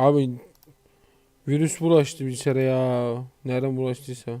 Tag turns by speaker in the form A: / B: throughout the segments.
A: Abi virüs bulaştı bilgisayara ya. Nereden bulaştıysa.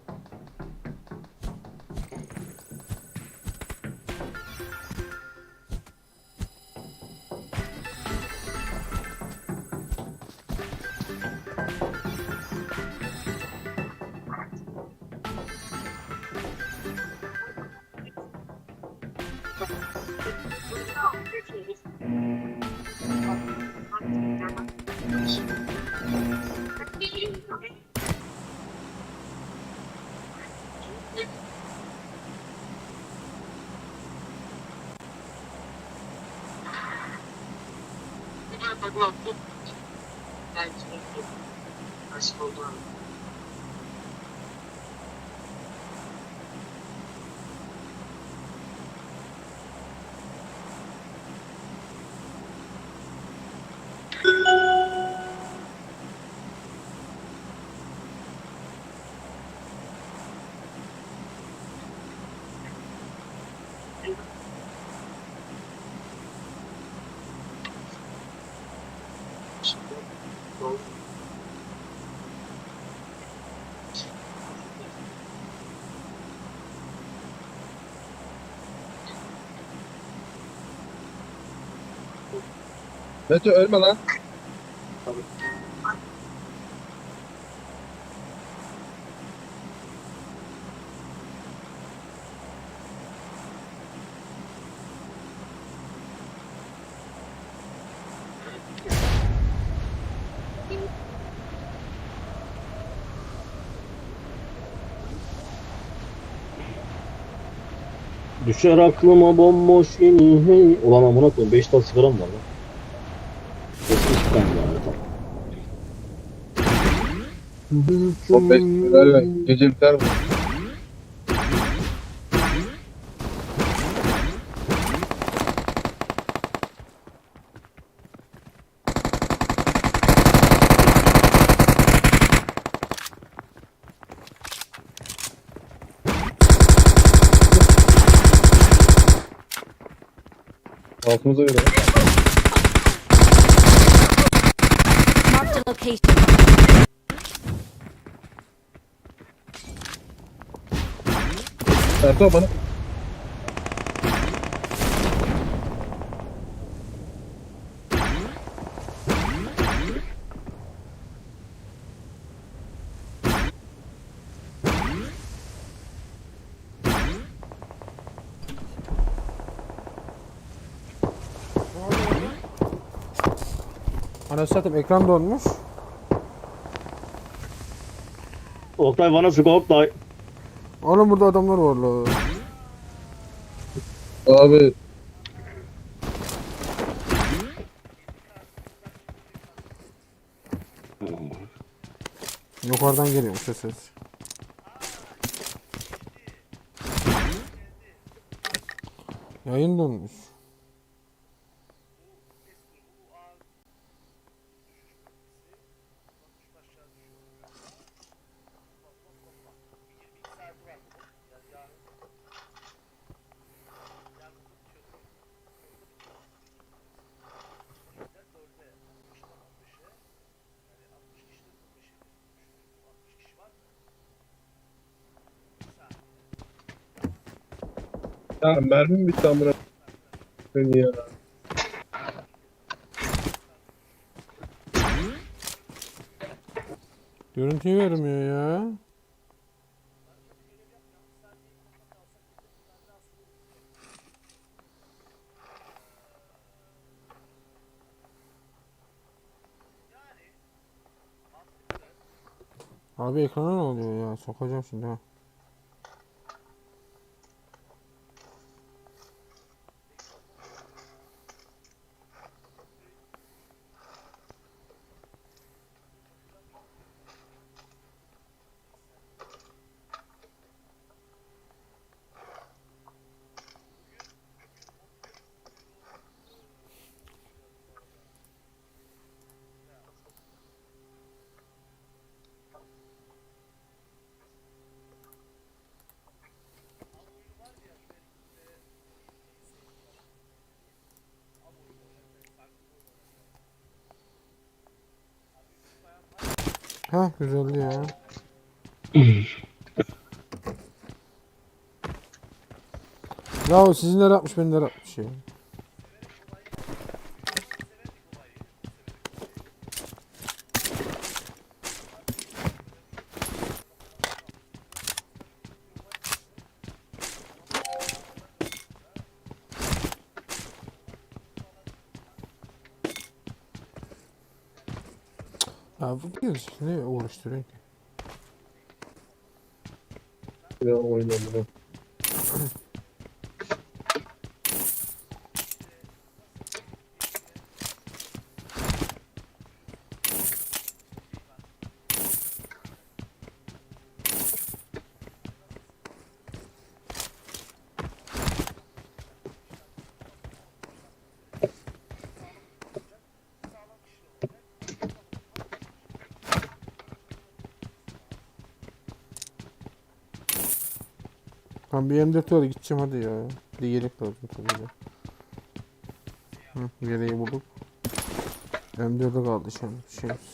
A: Aydın attı. Belki de aşık oldu.
B: Mete ölme lan.
C: Düşer aklıma bomboş yeni hey. Ulan amına koyayım 5 tane sigaram var lan.
B: O beş ölme. Gece biter bu. Altımıza göre.
D: Marked a location.
B: Ertuğ bana.
A: Anasını satayım ekran donmuş.
C: Oktay bana sık Oktay.
A: Oğlum burada adamlar var la.
B: Abi
A: Yukarıdan geliyormuş o ses. Yayın donmuş.
B: Ya mermim bitti amına. Beni ya.
A: Görüntüyü vermiyor ya. Abi ekrana ne oluyor ya? Sokacağım şimdi ha. Ha güzeldi ya. ya o sizinler atmış benimler atmış ya. Ya bu bir ne uğraştırıyor ki?
B: Ya oynamıyor.
A: Tamam bir M4 var gideceğim hadi ya. Bir de yelek lazım tabii de. Hı, yeleği bulduk. M4'e kaldı şimdi şeyimiz.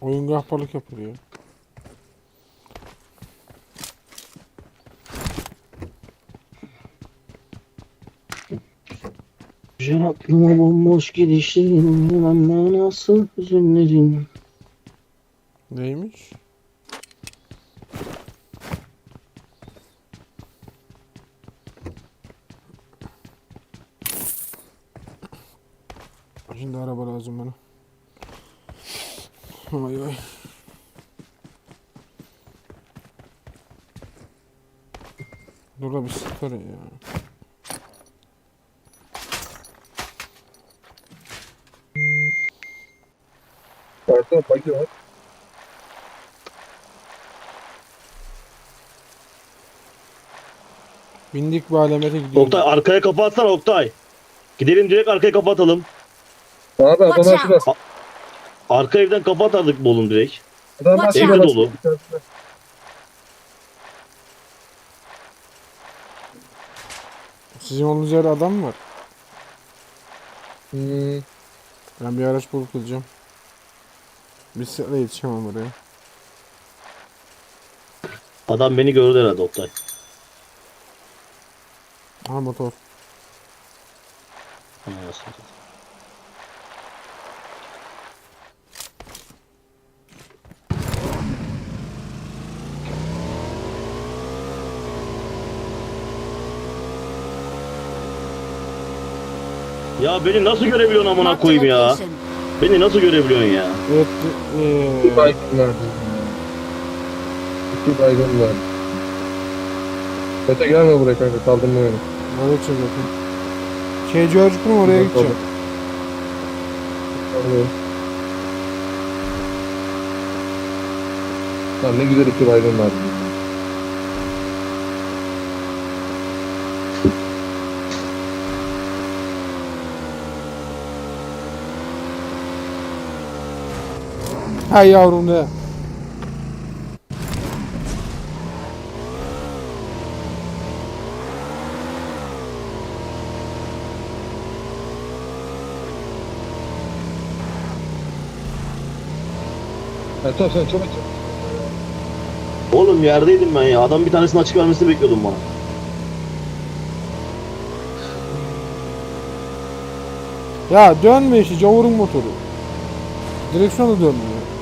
A: Oyun gahparlık yapılıyor.
C: Güzel aklıma bomboş gidişlerin bilmem nasıl hüzünlerin.
A: Neymiş? Şimdi araba lazım bana. Ay ay. Dur da bir sıkar ya.
B: Kartı bagi var.
A: Bindik bir alemete gidiyoruz.
C: Oktay arkaya kafa atsana Oktay. Gidelim direkt arkaya kafa atalım.
B: Abi adamlar şurada.
C: Arka evden kafa atardık Bolun direkt.
D: Watch
C: out. Dolu.
A: Sizin olduğunuz yerde adam mı var?
B: Hmm.
A: Ben bir araç bulup geleceğim. Bisikletle yetişemem oraya.
C: Adam beni gördü herhalde Oktay.
A: Ha motor.
C: Anasını satayım. Ya beni nasıl görebiliyorsun amına koyayım ya? Beni nasıl görebiliyorsun ya?
A: Evet.
B: İki baygın vardı. İki baygın vardı. Mete gelme buraya kanka kaldırma beni.
A: evet zaten. Şey George Clooney oraya gideceğim.
B: Kaldırıyorum. Lan ne güzel iki baygın vardı.
A: Hay yavrum
B: ne? Tamam sen çok
C: Oğlum yerdeydim ben ya. Adam bir tanesini açık vermesini bekliyordum bana.
A: Ya dönme işi, cavurun motoru. Direksiyonu dönmüyor.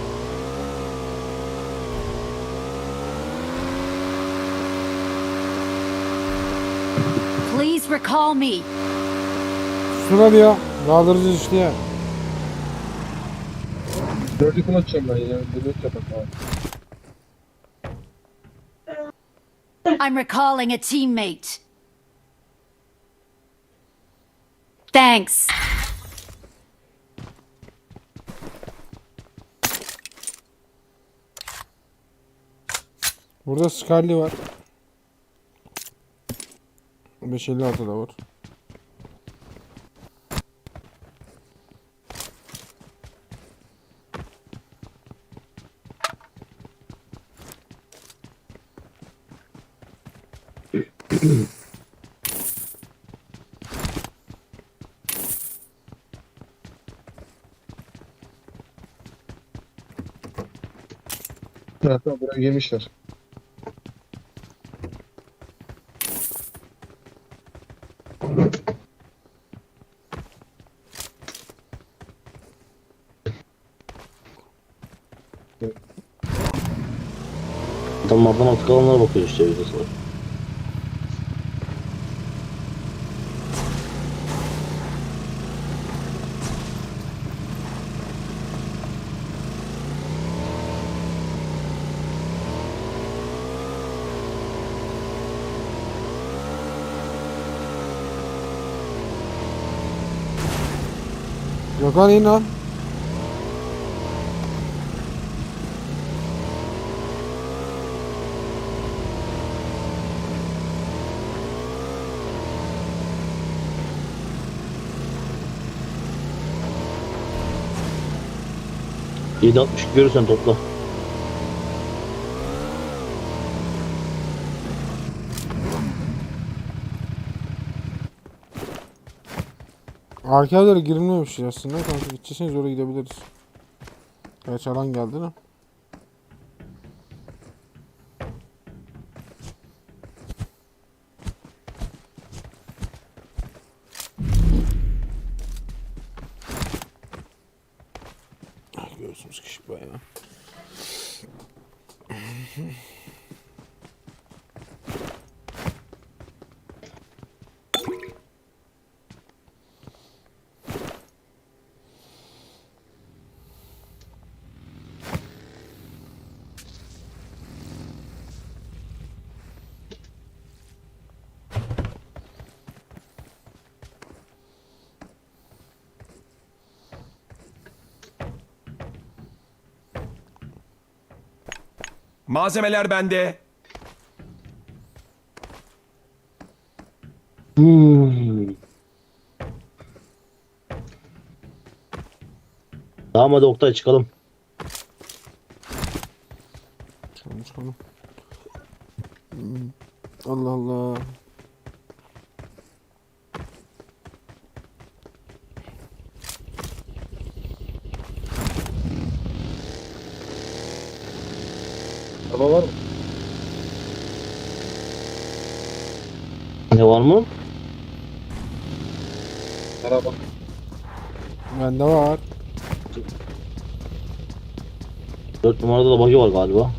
D: Recall me.
A: Susun hadi ya. Kaldıracağız işte ya.
B: Dördü kullanacağım ben ya. Dört yapak abi.
D: I'm recalling a teammate. Thanks.
A: Burada Scarlet var. 556 da var.
B: Tamam buraya girmişler.
C: Adamlardan artık alanlara bakıyoruz işte biz de sonra.
A: Gökhan in lan.
C: Yedi 60 görürsen topla.
A: Arka evlere girilmemiş aslında. Kanka gidecekseniz oraya gidebiliriz. Gerçi alan geldi de.
E: Malzemeler bende.
C: Hmm. Hadi Oktay. Çıkalım
A: çıkalım. Hmm. Allah Allah.
B: Araba var mı?
C: Ne var mı?
B: Araba.
A: Bende var.
C: 4 numarada da bagi var galiba.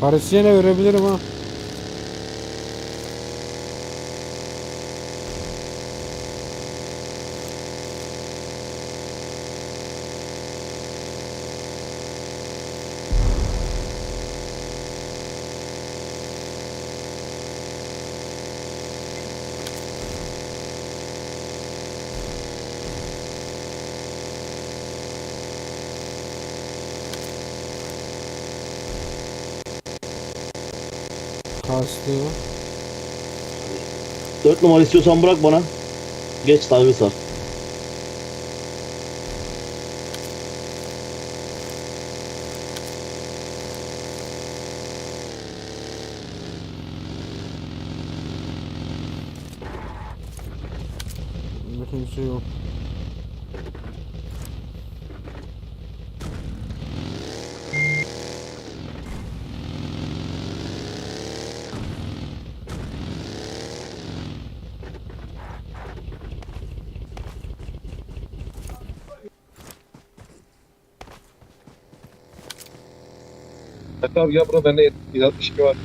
A: Parasiyene verebilirim ha. Kastı.
C: 4 numara istiyorsan bırak bana. Geç tabi sar.
A: Kimse yok.
B: Hatta abi ya burada bende 162 var.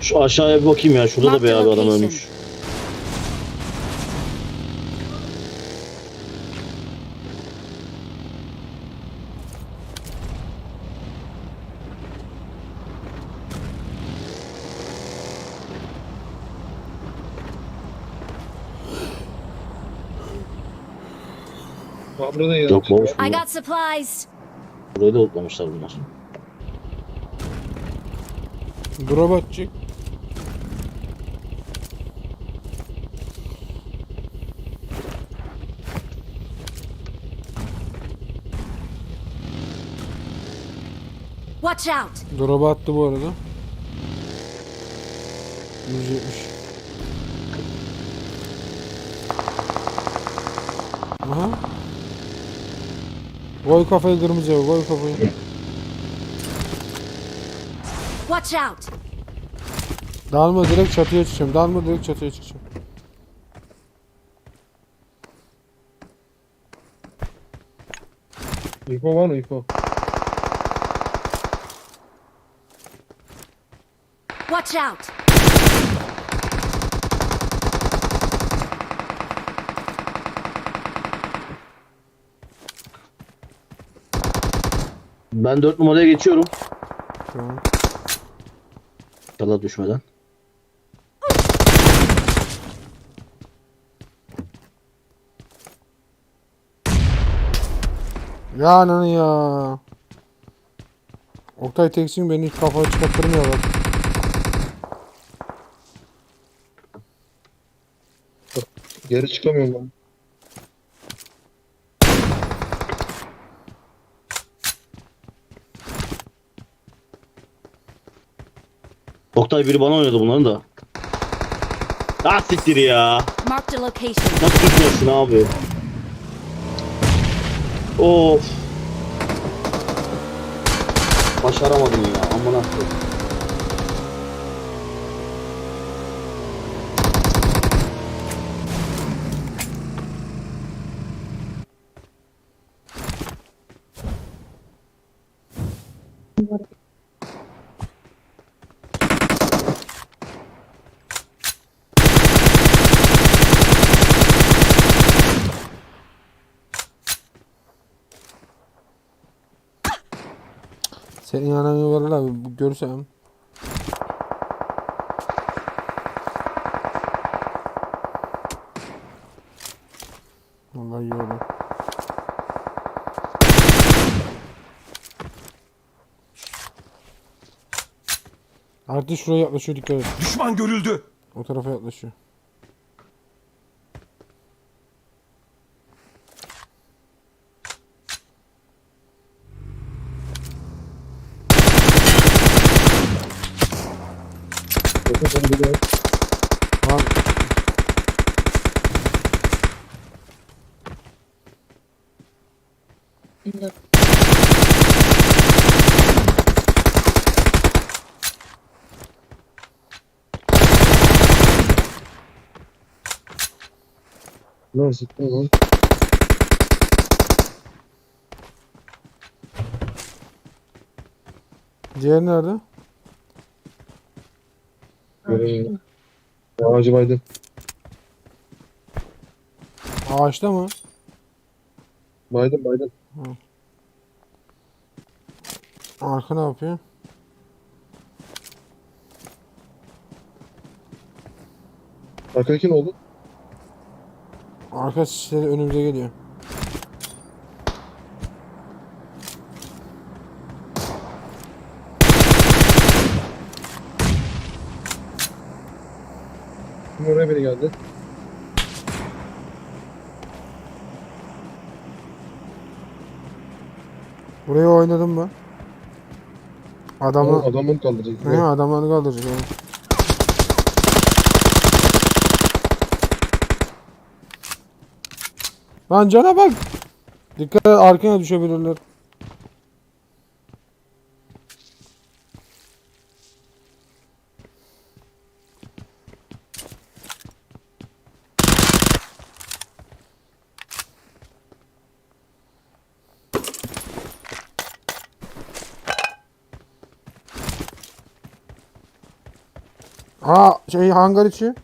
C: Şu aşağıya bir bakayım ya. Şurada da bir abi adam ölmüş.
B: Abi burada da
C: Yok boş
D: I
C: bunlar.
D: got supplies.
C: Burayı da otlamışlar bunlar.
A: Drop atacak.
D: Watch out.
A: Drop attı bu arada. 170. Aha. Koy kafayı kırmızıya koy kafayı.
D: Watch out.
A: Dalma direkt çatıya çıkacağım. Dalma direkt çatıya çıkacağım.
B: UFO var mı UFO?
D: Watch out.
C: Ben 4 numaraya geçiyorum.
A: Tamam.
C: İnşallah düşmeden.
A: Ya ananı ya. Oktay teksin beni hiç kafaya çıkarttırmıyor bak.
B: Geri çıkamıyorum ben.
C: Oktay biri bana oynadı bunların da. Ah siktir ya. Nasıl tutmuyorsun abi? Of. Başaramadım ya. Amına koyayım.
A: Senin yanına var abi görsem. Vallahi oldu. Artık şuraya yaklaşıyor dikkat et.
E: Düşman görüldü.
A: O tarafa yaklaşıyor.
B: Bakın sana bir de
A: Lan
B: Zıpla lan.
A: diğer nerede?
B: Göremiyorum. Ağacı baydım.
A: Ağaçta mı?
B: Baydım baydım.
A: Arka ne yapıyor?
B: Arkadaki ne oldu?
A: Arka sisleri önümüze geliyor.
B: Oraya biri geldi.
A: Buraya oynadım mı? Adamı...
B: Adamın kaldıracak.
A: He, adamları kaldıracak. Lan cana bak. Dikkat et arkana düşebilirler. Aa şey hangar içi.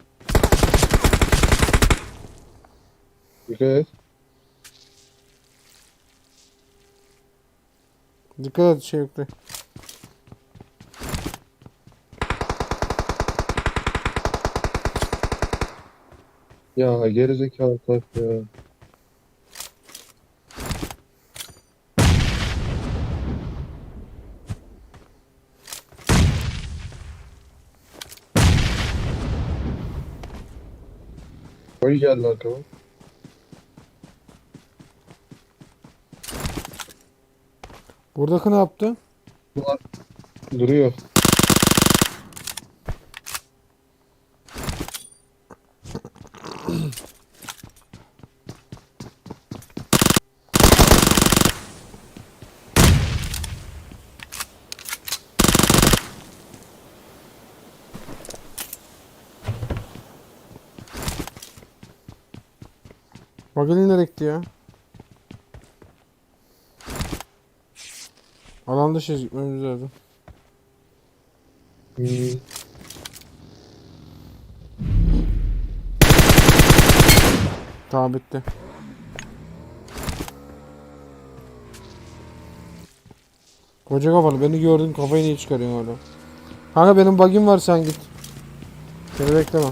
B: Dikkat et.
A: Dikkat et şey yoktu.
B: Ya gerizekalı tak ya. Koy geldi arkama.
A: Buradaki ne yaptı?
B: Bunlar duruyor.
A: Bageli nereye gitti ya? Alan dışı gitmemiz lazım.
B: Hmm.
A: Tamam bitti. Koca kafalı beni gördün kafayı niye çıkarıyorsun öyle? Kanka benim bug'im var sen git. Seni bekleme.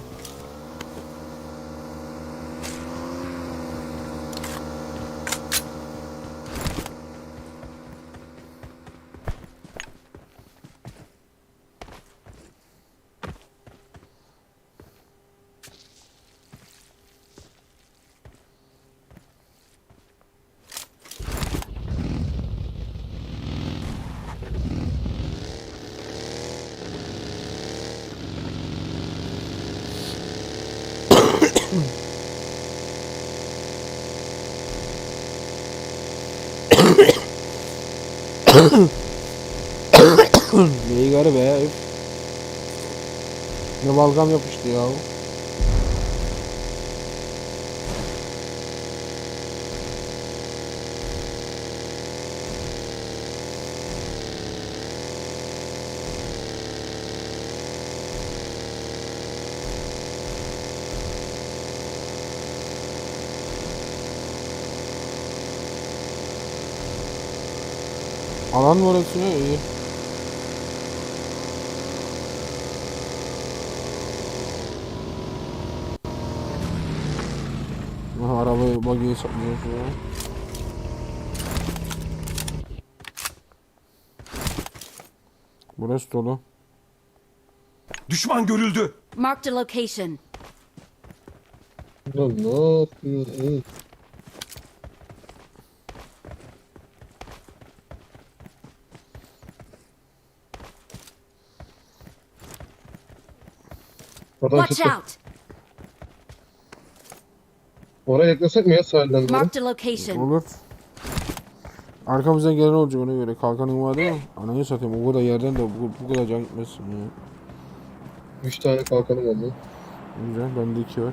A: Neyi garı be. Ne balgam yapıştı ya. Alan mı orası ne? İyi. Aha, arabayı buggy'yi saklıyor şuraya. Burası dolu.
E: Düşman görüldü.
D: Marked a location.
B: Ne yapıyorsun? Oradan
D: Watch
B: çıktı.
D: out.
B: Oraya yaklaşsak mı ya sahilden doğru?
D: Marked a location.
A: Olur. Arkamızdan gelen olacak ona göre. Kalkanın var değil mi? Ananı satayım. O kadar yerden de bu, bu kadar can gitmesin ya.
B: Üç tane kalkanım oldu.
A: Güzel. Bende iki var.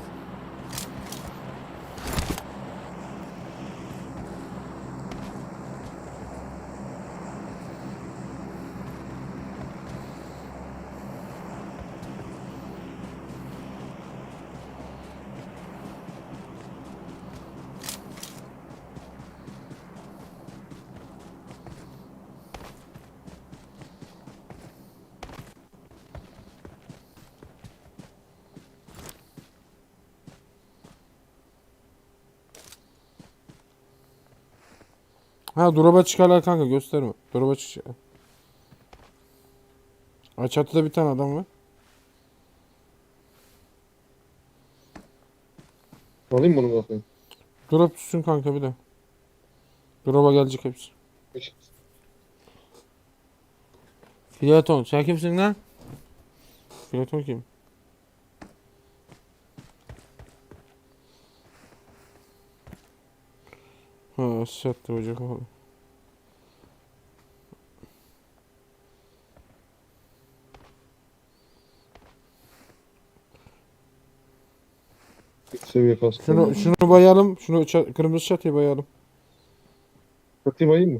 A: Ha drop'a çıkarlar kanka gösterme. Drop'a çıkacak. Ha çatıda bir tane adam var.
B: Alayım bunu bakayım.
A: Drop tutsun kanka bir de. Drop'a gelecek hepsi. Filaton. Sen kimsin lan? Filaton kim? Ha, hoca kafalı.
B: Seviye kaskı.
A: Şunu, şunu bayalım. Şunu ça- kırmızı çatıyı bayalım.
B: Katayım ayayım mı?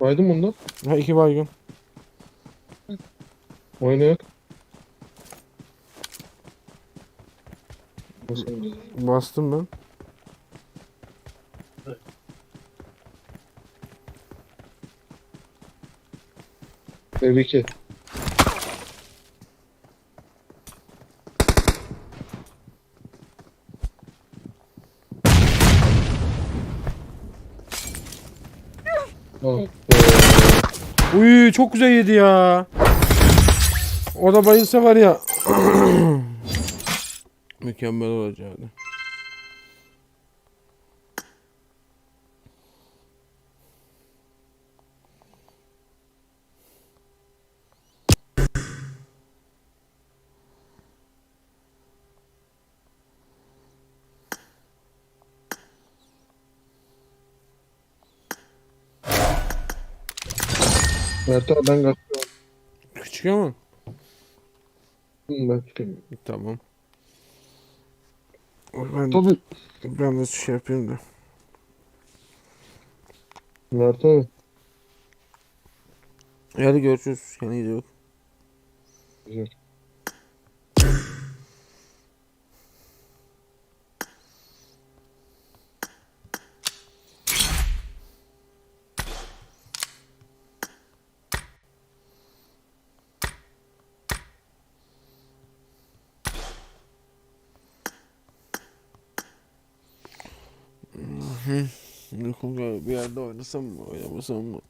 B: Baydın mı bunda?
A: Ha iki baygın.
B: Oynayak. Oynayacağız?
A: Bastım ben.
B: Ev 2. Ah,
A: Uy çok güzel yedi ya. O da bayılsa var ya. Mükemmel olacaktı.
B: Mert abi ben kaçıyorum.
A: Küçük ama.
B: Hı, Ben çıkayım.
A: Tamam. Ben,
B: Tabii.
A: ben de şey yapayım da.
B: Mert abi.
A: Hadi görüşürüz. Kendine iyi bak.
B: Güzel.
A: Uykum geldi. Bir yerde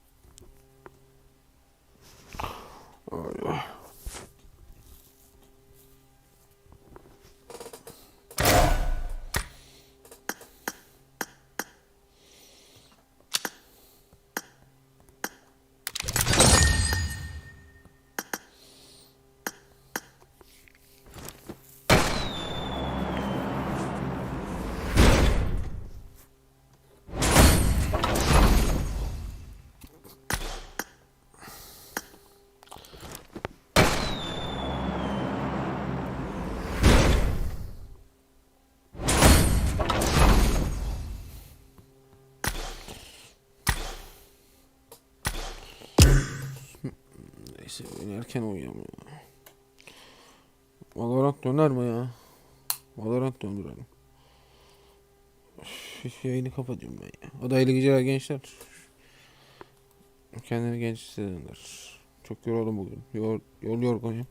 A: Neyse ben erken uyuyayım ya. Valorant döner mi ya? Valorant döndürelim. Üf, yayını kapatıyorum ben ya. O da iyi geceler gençler. Kendini genç hissederler. Çok yoruldum bugün. Yor, yol yorgunuyum.